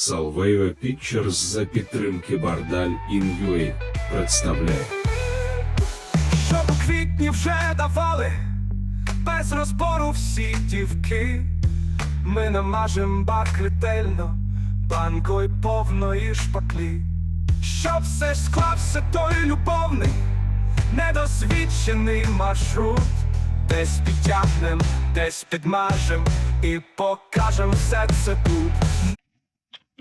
Salveo Pictures за підтримки Бардаль Ін'юей представляє. Щоб у квітні вже давали без розбору всі дівки. Ми намажем бак ретельно, банкою повної шпаклі. Щоб все ж склався той любовний, недосвідчений маршрут. Десь підтягнем, десь підмажем і покажем все це тут.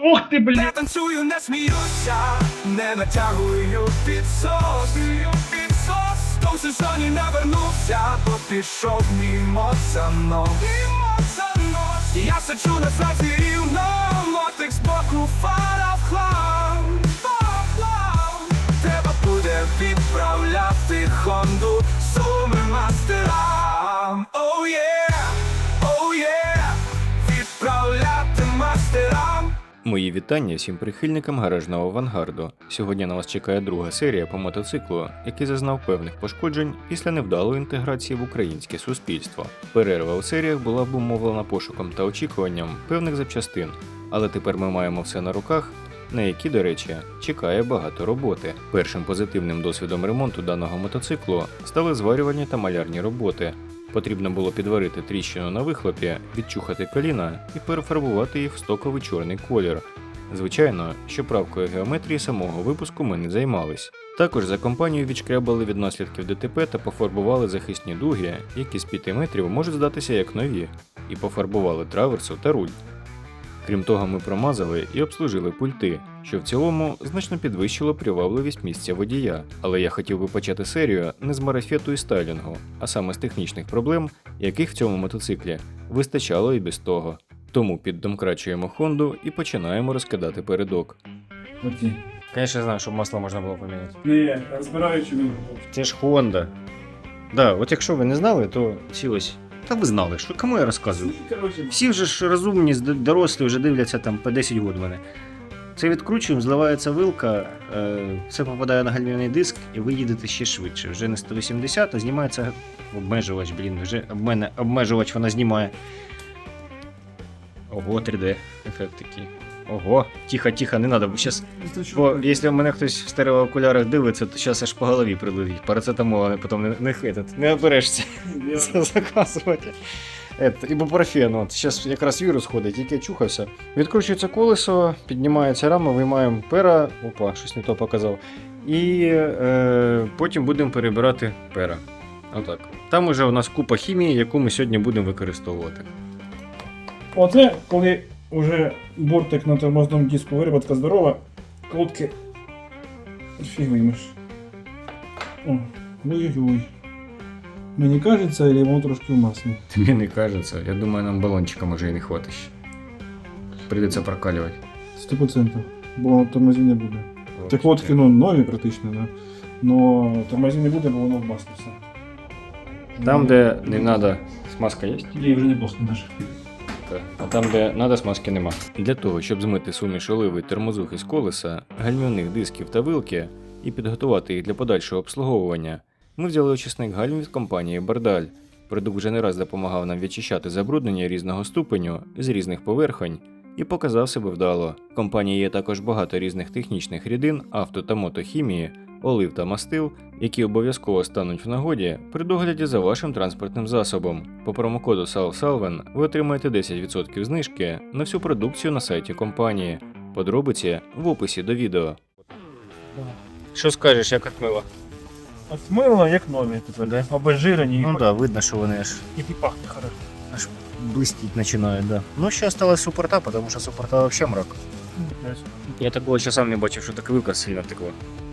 Ух ти, блін! Не танцюю, не сміюся, не натягую підсос, підсос, то в сезоні не вернувся, бо пішов мімо за нос. Я сиджу на фразі рівно, мотик з боку фара в хлам. Треба буде відправляти Хонду Мої вітання всім прихильникам гаражного авангарду. Сьогодні на вас чекає друга серія по мотоциклу, який зазнав певних пошкоджень після невдалої інтеграції в українське суспільство. Перерва у серіях була обумовлена пошуком та очікуванням певних запчастин, але тепер ми маємо все на руках. На які, до речі, чекає багато роботи. Першим позитивним досвідом ремонту даного мотоциклу стали зварювальні та малярні роботи. Потрібно було підварити тріщину на вихлопі, відчухати коліна і перефарбувати їх в стоковий чорний колір. Звичайно, що правкою геометрії самого випуску ми не займались. Також за компанію відшкрябали від наслідків ДТП та пофарбували захисні дуги, які з 5 метрів можуть здатися як нові, і пофарбували траверсу та руль. Крім того, ми промазали і обслужили пульти, що в цілому значно підвищило привабливість місця водія. Але я хотів би почати серію не з марафету і стайлінгу, а саме з технічних проблем, яких в цьому мотоциклі вистачало і без того. Тому піддомкрачуємо Хонду і починаємо розкидати передок. Оті. Звісно, знаю, щоб масло можна було поміняти. Не, розбираючи він. Це ж Honda. Да, от якщо ви не знали, то ці ось. Та ви знали, що кому я розказую? Всі вже ж розумні, дорослі вже дивляться там по 10 год мене. Це відкручуємо, зливається вилка, е, все попадає на гальмівний диск, і ви їдете ще швидше. Вже не 180, а знімається обмежувач, блін, вже об мене обмежувач вона знімає. Ого, 3D ефект такий. Ого, тихо, тихо, не треба, бо зараз Бо якщо мене хтось в стереоокулярах дивиться, то зараз аж по голові прилетить. Парацетамола потім не, не, этот, не оберешся це заказувати. Ет, ібупрофен, от зараз якраз вірус ходить, тільки чухався. Відкручується колесо, піднімається рама, виймаємо пера. Опа, щось не то показав. І е, потім будемо перебирати пера. Отак. Там уже у нас купа хімії, яку ми сьогодні будемо використовувати. Оце коли вже бортик на тормозному диску вироботка здорова, колодки фіг виймеш. О, ой-ой-ой. Мені кажеться, или воно трошки в маслі. Тобі не кажеться, я думаю, нам балончика може і не хватить. ще. Прийдеться прокалювати. 100%. Бо тормозів не буде. Так лодки ну, нові практично, да. Но тормозів не буде, бо воно в маслі все. Там, де не треба, смазка є? Її вже не бахне навіть. А там, де треба, смазки нема. Для того, щоб змити суміш оливи термозухи з колеса, гальмівних дисків та вилки і підготувати їх для подальшого обслуговування, ми взяли очисник гальм від компанії Бардаль. Продукт вже не раз допомагав нам відчищати забруднення різного ступеню з різних поверхонь і показав себе вдало. В компанії є також багато різних технічних рідин, авто та мотохімії, олив та мастил, які обов'язково стануть в нагоді при догляді за вашим транспортним засобом. По промокоду SALSALVEN ви отримаєте 10% знижки на всю продукцію на сайті компанії. Подробиці в описі до відео. Що скажеш, як отмила? Отмило, як нові тепер, да? обезжирені Ну да, видно, що вони аж, і, і пахне хорошо. аж блистіть починають, да. Ну, ще осталось супорта, тому що супорта взагалі мрак. Я такого ще сам не бачив, що так вилка сильно текла.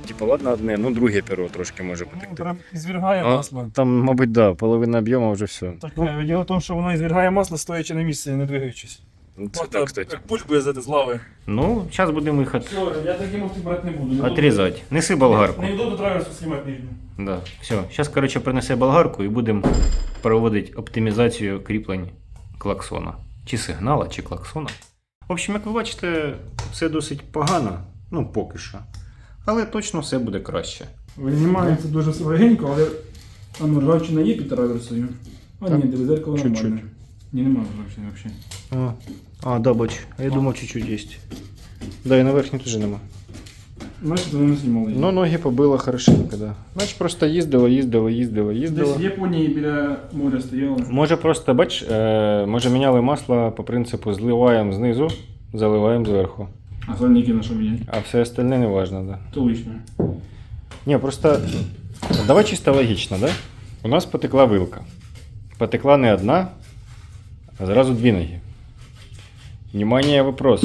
Типа, ладно, одне, ну друге перо трошки може Ну, прям звергає А, масло. Там, мабуть, да, половина об'єму вже все. Так, е, діло в тому, що воно звергає масло, стоячи на місці, не двигаючись. Ну, Це так, кстати. Як бульби з з лави. Ну, зараз будемо їх от... Все, я такі мовки брати не буду. отрізати. Неси болгарку. Не йду до траверсу знімати нижню. Да. Все. Зараз, коротше, принесе болгарку і будемо проводити оптимізацію кріплень клаксона. Чи сигнала, чи клаксона. В общем, як ви бачите, все досить погано. Ну, поки що. Але точно все буде краще. Винімається дуже легенько, але там ржавчина є під траверсою. А Так, ні, диви, зеркало чуть-чуть. нормальне. Ні, немає ржавчини взагалі. А, а да, бач. А я думав, чуть-чуть є. Да, і на верхній теж нема. Значить, вони не знімали. її. Ну, ноги побило хорошенько, да. Значить, просто їздила, їздила, їздила, Десь їздила. в Японії біля моря стояла. Може просто, бач, е, може міняли масло по принципу зливаємо знизу, заливаємо зверху. А сальники на що міняти? А все остальне не важно, да. То лишнє. Ні, просто давай чисто логічно, да? У нас потекла вилка. Потекла не одна, а зразу дві ноги. Внимание, вопрос.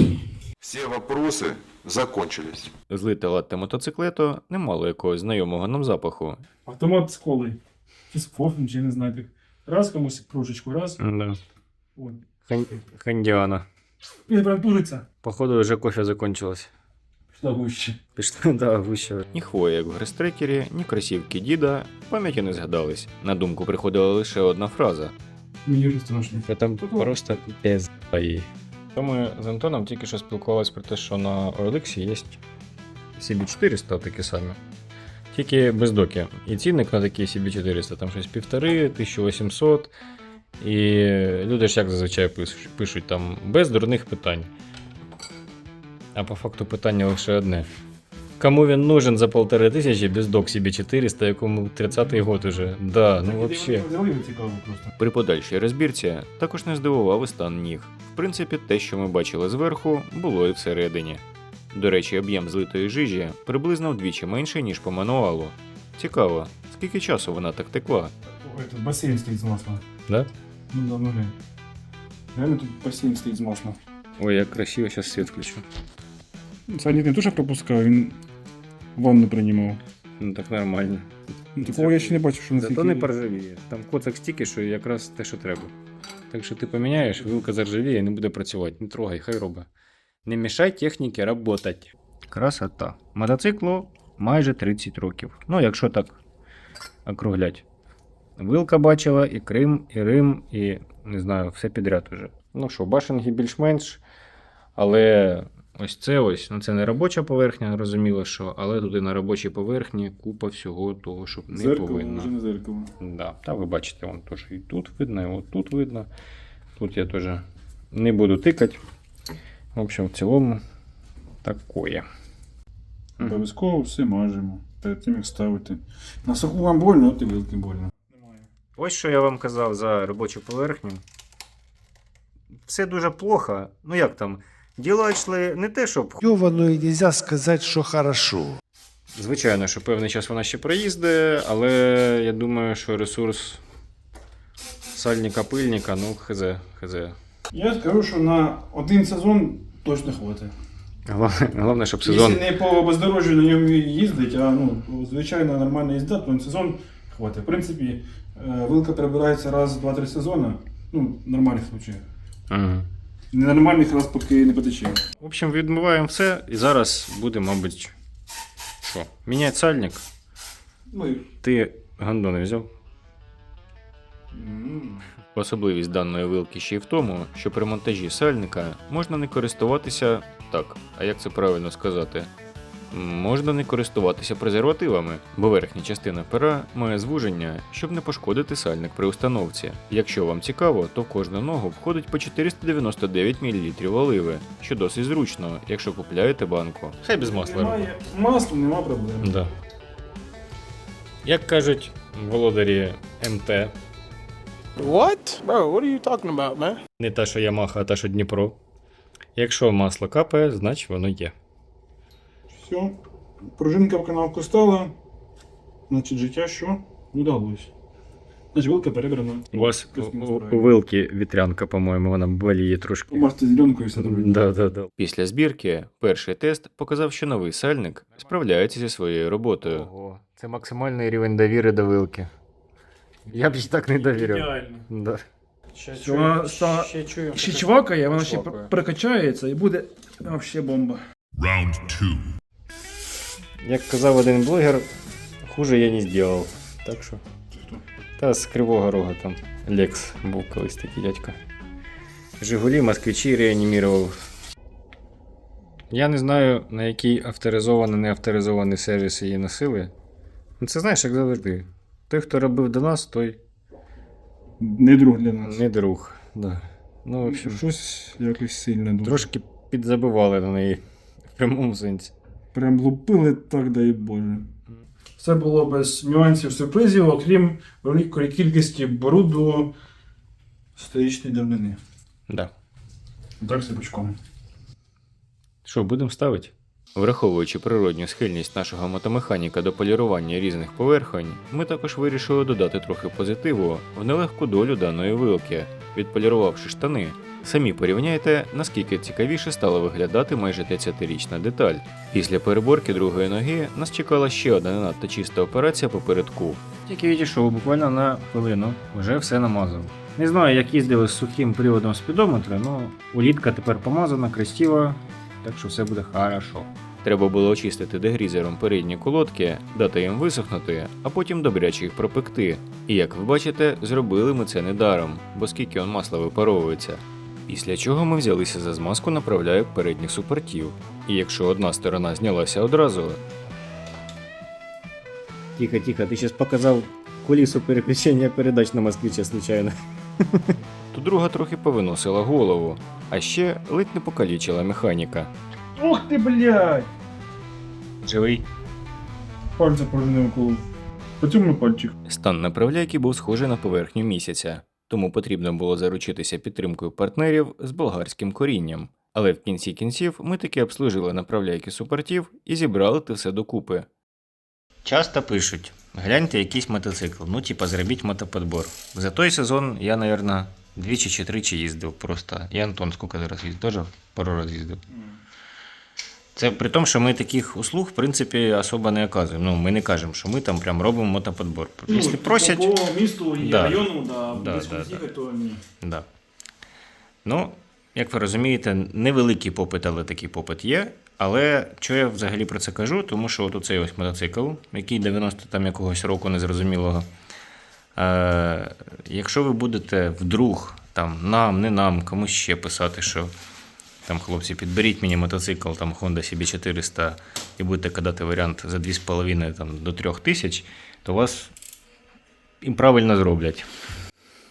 Все вопросы закончились. Злите латте мотоциклето не мало якогось знайомого нам запаху. Автомат з колою. Чи з кофем, чи не знаю. Раз комусь кружечку, раз. Да. От. Хандіана. І прям тужиться. Походу, вже кофе закончилось. Пішла гуще. Пішли, да, вище. Ні хвоя, як в грестрекері, ні кросівки діда в пам'яті не згадались. На думку приходила лише одна фраза. Мені вже страшно. Це там просто пізда. То ми з Антоном тільки що спілкувалися про те, що на OLX є CB400 такі самі. Тільки без доки. І цінник на такі CB400 там щось півтори, 1800. І люди ж як зазвичай пишуть там без дурних питань. А по факту питання лише одне. Кому він нужен за полтори тисячі без док CB400, якому 30-й год уже? Да, ну вообще. При подальшій розбірці також не здивував і стан ніг. В принципі, те, що ми бачили зверху, було і всередині. До речі, об'єм злитої жижі приблизно вдвічі менший, ніж по мануалу. Цікаво, скільки часу вона так текла? Ой, тут басейн стоїть з маслом. Да? Ну да, ну глянь. Реально тут басейн стоїть з маслом. Ой, як красиво, зараз світ включу. Садник не дуже пропускав, він ванну приймав. Ну так нормально. Такого я ще не бачив, що Зато не поржавіє. Там коцак стільки, що якраз те, що треба. Так що ти поміняєш, вилка заржавіє і не буде працювати. Не трогай, хай робить. Не мішай техніці працювати. Красота. Мотоциклу майже 30 років. Ну, якщо так округлять. Вилка бачила і Крим, і Рим, і не знаю, все підряд уже. Ну що, башенги більш-менш. Але ось це ось, ну це не робоча поверхня, зрозуміло, що, але туди на робочій поверхні купа всього того, що не Зеркало, повинно. вже не зеркало. Да. Та ви бачите, вон теж і тут видно, і от тут видно. Тут я теж не буду тикати. В общем, в цілому такое. Обов'язково все мажемо. Перед тим як ставити. На суху вам больно, от і вилки больно. Ось що я вам казав за робочу поверхню. Все дуже плохо. Ну як там? Діла йшли не те, щоб Йованою нельзя сказать, що хорошо. Звичайно, що певний час вона ще проїзде, але я думаю, що ресурс сальника пильника, ну, хз, хз. Я скажу, що на один сезон точно хватить. Головне, головне, щоб сезон. Якщо не по бездорожжю на ньому їздить, а ну, звичайно нормальна їзда, то на сезон хватить. В принципі, е, вилка прибирається раз в 2-3 сезони. Ну, в нормальних случаях. Угу. Ненормальних раз поки не потече. В общем, відмиваємо все і зараз буде, мабуть, що? Міняти сальник. Ну і Ти гандон взяв? м, Особливість даної вилки ще й в тому, що при монтажі сальника можна не користуватися так, а як це правильно сказати? Можна не користуватися презервативами, бо верхня частина пера має звуження, щоб не пошкодити сальник при установці. Якщо вам цікаво, то в кожну ногу входить по 499 мл оливи, що досить зручно, якщо купляєте банку. Хай без масла немає масла, нема проблем. Да. Як кажуть володарі МТ, What? Bro, what are you talking about, man? не та, що Ямаха, а та, що Дніпро. Якщо масло капає, значить воно є. Все. Пружинка в канавку стала. Значить, життя що? Не далось. Значить, вилка перебрана. У вас у, у, у вилки вітрянка, по-моєму, вона боліє трошки. Помажте зеленкою все добре. Да, да, да. Після збірки перший тест показав, що новий сальник справляється зі своєю роботою. Ого, це максимальний рівень довіри до вилки. Я б їй так не довіряв. Ідеально. Да. Що вона ста- ще чую. Ще чвакає, вона ще прокачається і буде взагалі бомба. Round two. Як казав один блогер, хуже я не зробив. Так що. Та з Кривого Рога там Лекс був колись такий дядько. Жигулі, москвичі реанімірував. Я не знаю, на який авторизований, не авторизований сервіс її носили. Ну, це знаєш, як завжди. Той, хто робив до нас, той Не друг для нас. не друг. Да. Ну, в общем, Щось якось сильно дуже. трошки підзабивали на неї в прямому сенсі. Прям лупили так, дай Боже. Все було без нюансів сюрпризів, окрім великої кількості бруду сторічної давнини. Да. Так сипучком. Що, будемо ставити? Враховуючи природню схильність нашого мотомеханіка до полірування різних поверхонь, ми також вирішили додати трохи позитиву в нелегку долю даної вилки, відполірувавши штани. Самі порівняйте, наскільки цікавіше стала виглядати майже 30-річна деталь. Після переборки другої ноги нас чекала ще одна не надто чиста операція по передку. Тільки відійшов буквально на хвилину, вже все намазав. Не знаю, як їздили з сухим приводом спідометра, але улітка тепер помазана, красива, так що все буде хорошо. Треба було очистити дегрізером передні колодки, дати їм висохнути, а потім добряче їх пропекти. І як ви бачите, зробили ми це недаром, бо скільки он масла випаровується. Після чого ми взялися за змазку направляю передніх супортів. І якщо одна сторона знялася одразу. Тихо, тихо, ти зараз показав кулісу переключення передач на москвича случайно. То друга трохи повиносила голову, а ще ледь не покалічила механіка. Ух ти, блядь! Живий. Пальця пружинив коло. Потім пальчик. Стан направляйки був схожий на поверхню місяця, тому потрібно було заручитися підтримкою партнерів з болгарським корінням. Але в кінці кінців ми таки обслужили направляйки супортів і зібрали те все докупи. Часто пишуть: гляньте якийсь мотоцикл, ну типа зробіть мотоподбор. За той сезон я, напевно, двічі чи тричі їздив просто. І Антон скільки зараз їздив? Теж пару разів їздив. Це при тому, що ми таких услуг, в принципі, особо не оказуємо. Ну, ми не кажемо, що ми там прям робимо мотоподбор. Якщо просять, Ну, По місту і Да. району, да, Да, десь да, кудись да. то ні. Да. Ну, як ви розумієте, невеликий попит, але такий попит є. Але що я взагалі про це кажу? Тому що от оцей ось мотоцикл, який 90 там якогось року незрозумілого. Е, якщо ви будете вдруг там нам, не нам, комусь ще писати, що там, хлопці, підберіть мені мотоцикл там Honda CB400 і будете кидати варіант за 2,5 там, до 3 тисяч, то вас і правильно зроблять.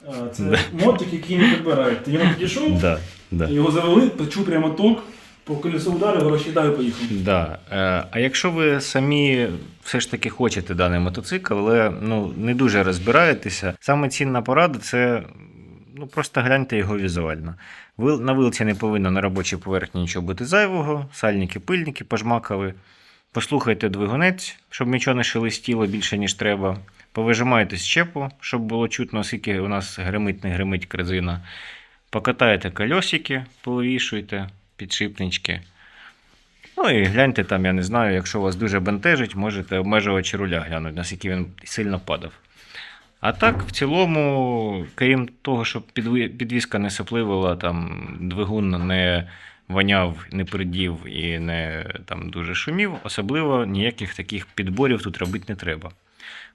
А, Це мотик, який не підбирають. Ти йому підійшов, Да, да. його завели, почув прямо ток, по колесу ударив, гроші дав і поїхав. Да. Е, А якщо ви самі все ж таки хочете даний мотоцикл, але ну, не дуже розбираєтеся, саме цінна порада це ну, просто гляньте його візуально. На вилці не повинно на робочій поверхні нічого бути зайвого, сальники, пильники пожмакали. Послухайте двигунець, щоб нічого не шелестіло більше, ніж треба. Повижимайте з чепу, щоб було чутно, скільки у нас гримить, не гримить корзина. Покатаєте кольосики, повішуйте, підшипнички. Ну і гляньте там, я не знаю, якщо вас дуже бентежить, можете обмежувачі руля глянути, наскільки він сильно падав. А так, в цілому, крім того, щоб підві- підвіска не сопливила, там двигун не воняв, не придів і не там дуже шумів, особливо ніяких таких підборів тут робити не треба.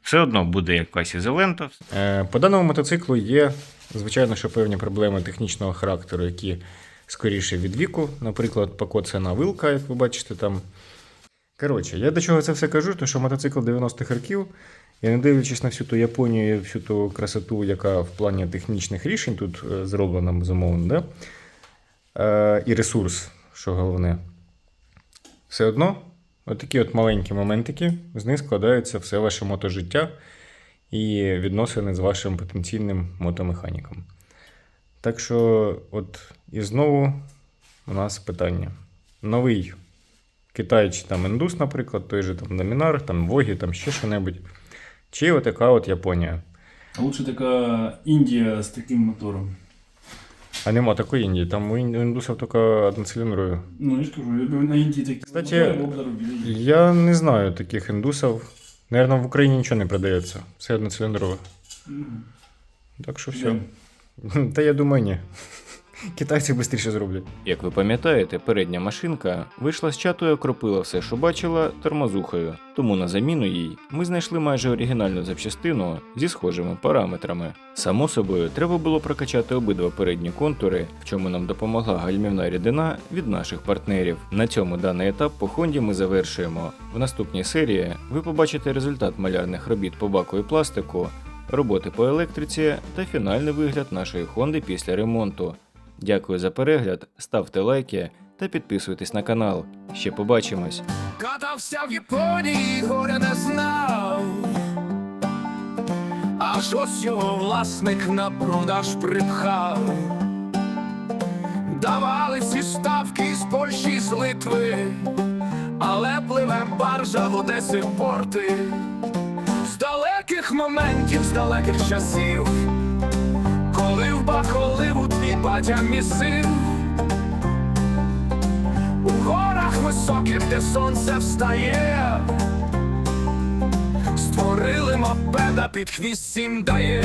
Все одно буде якась ізолента. Е, По даному мотоциклу є, звичайно, що певні проблеми технічного характеру, які скоріше від віку. Наприклад, покоцана вилка, як ви бачите там. Коротше, я до чого це все кажу, тому що мотоцикл 90-х років, і не дивлячись на всю ту Японію, всю ту красоту, яка в плані технічних рішень тут е, зроблена, безумовно, да? е, і ресурс, що головне. Все одно, отакі от маленькі моментики, з них складається все ваше мотожиття і відносини з вашим потенційним мотомеханіком. Так що, от і знову у нас питання. Новий Китай чи там індус, наприклад, той же там Домінар, там Вогі, там ще що-небудь. Чи отака от Японія. А лучше така Індія з таким мотором. А нема такої Індії, там у ін- у індусів тільки одноциліндрові. Ну, я ж кажу, на Індії такі Кстати, мотори. Я не знаю таких індусів. Наверно, в Україні нічого не продається. Все одноциліндрове. Мгм. Так що все. Та я думаю, ні. Китайці швидше зроблять. Як ви пам'ятаєте, передня машинка вийшла з чату і окропила все, що бачила, тормозухою. Тому на заміну їй ми знайшли майже оригінальну запчастину зі схожими параметрами. Само собою, треба було прокачати обидва передні контури, в чому нам допомогла гальмівна рідина від наших партнерів. На цьому даний етап по Хонді ми завершуємо. В наступній серії ви побачите результат малярних робіт по баку і пластику, роботи по електриці та фінальний вигляд нашої Хонди після ремонту. Дякую за перегляд, ставте лайки, та підписуйтесь на канал. Ще побачимось! Катався в Японії, горя не знав. Аж ось його власник на продаж припхав. Давали всі ставки з Польщі, з Литви, але пливе баржа в Одеси порти. З далеких моментів, з далеких часів, коли у твій батя син. У горах високих, де сонце встає, створили мопеда під хвіст сім дає.